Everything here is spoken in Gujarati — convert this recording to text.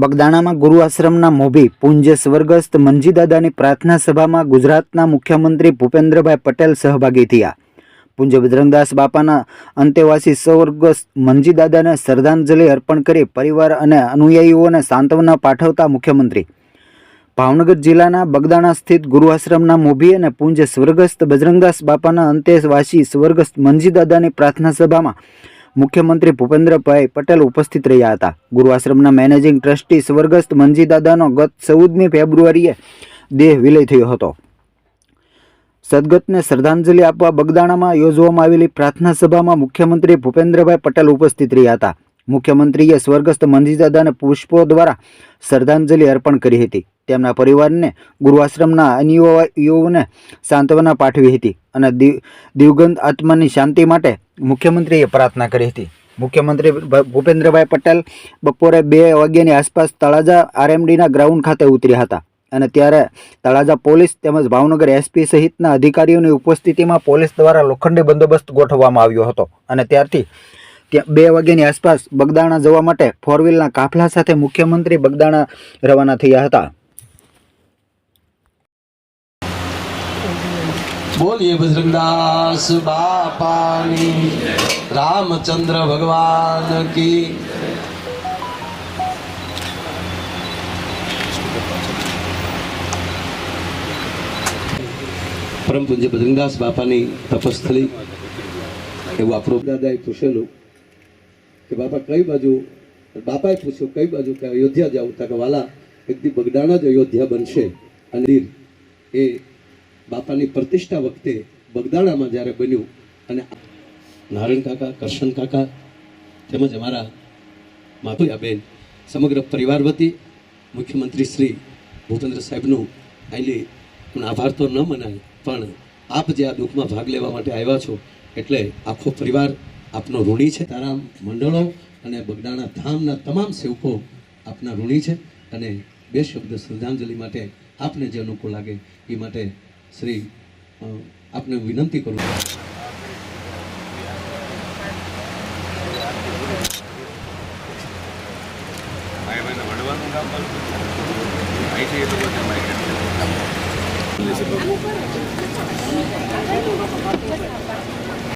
બગદાણામાં ગુરુ આશ્રમના મોભી પૂંજ્ય સ્વર્ગસ્થ મંજીદાદાની પ્રાર્થના સભામાં ગુજરાતના મુખ્યમંત્રી ભૂપેન્દ્રભાઈ પટેલ સહભાગી થયા. પૂંજ્ય બજરંગદાસ બાપાના અંતેવાસી સ્વર્ગસ્થ મંજીદાદાને શ્રદ્ધાંજલિ અર્પણ કરી પરિવાર અને અનુયાયીઓને સાંત્વના પાઠવતા મુખ્યમંત્રી. ભાવનગર જિલ્લાના બગદાણા સ્થિત ગુરુ આશ્રમના મોભી અને પૂંજ્ય સ્વર્ગસ્થ બજરંગદાસ બાપાના અંતેવાસી સ્વર્ગસ્થ મંજીદાદાની પ્રાર્થના સભામાં મુખ્યમંત્રી ભૂપેન્દ્રભાઈ પટેલ ઉપસ્થિત રહ્યા હતા. ગુરુઆશ્રમના મેનેજિંગ ટ્રસ્ટી સ્વર્ગસ્થ મંજીદાદાનો ગત ચૌદમી ફેબ્રુઆરીએ દેહ વિલય થયો હતો. સદગતને શ્રદ્ધાંજલિ આપવા બગદાણામાં યોજવામાં આવેલી પ્રાર્થના સભામાં મુખ્યમંત્રી ભૂપેન્દ્રભાઈ પટેલ ઉપસ્થિત રહ્યા હતા. મુખ્યમંત્રીએ સ્વર્ગસ્થ મંજીદાદાને પુષ્પો દ્વારા શ્રદ્ધાંજલિ અર્પણ કરી હતી. તેમના પરિવારને ગુરુઆશ્રમના આશ્રમના અનુયાયીઓને સાંત્વના પાઠવી હતી અને દિવ, દિવગંત આત્માની શાંતિ માટે મુખ્યમંત્રીએ પ્રાર્થના કરી હતી. મુખ્યમંત્રી ભૂપેન્દ્રભાઈ પટેલ બપોરે બે વાગ્યાની આસપાસ તળાજા આરએમડીના ગ્રાઉન્ડ ખાતે ઉતર્યા હતા અને ત્યારે તળાજા પોલીસ તેમજ ભાવનગર એસપી સહિતના અધિકારીઓની ઉપસ્થિતિમાં પોલીસ દ્વારા લોખંડી બંદોબસ્ત ગોઠવવામાં આવ્યો હતો અને ત્યારથી ત્યાં બે વાગ્યાની આસપાસ બગદાણા જવા માટે ફોર વ્હીલના કાફલા સાથે મુખ્યમંત્રી બગદાણા રવાના થયા હતા. બોલીએ બજરંગદાસ બાપાની. રામચંદ્ર ભગવાન કી. પરમ પૂજ્ય બજરંગદાસ બાપાની તપસ્થલી. એવું આપણું દાદાએ પૂછેલું કે બાપા કઈ બાજુ, બાપાએ પૂછ્યું કઈ બાજુ કે અયોધ્યા જાઉં તા કે વાલા એક દી બગદાણા જ અયોધ્યા બનશે. અને એ બાપાની પ્રતિષ્ઠા વખતે બગદાણામાં જ્યારે બન્યું અને નારાયણ કાકા, કરશન કાકા તેમજ અમારા માતુયાબેન સમગ્ર પરિવાર વતી મુખ્યમંત્રી શ્રી ભૂપેન્દ્ર સાહેબનું આઈલી પણ આભાર તો ન મનાય, પણ આપ જે આ દુઃખમાં ભાગ લેવા માટે આવ્યા છો એટલે આખો પરિવાર આપનો ઋણી છે. તારા મંડળો અને બગદાણા ધામના તમામ સેવકો આપના ઋણી છે અને બે શબ્દ શ્રદ્ધાંજલિ માટે આપને જે અનુકૂળ લાગે એ માટે શ્રી આપને વિનંતી કરું છું.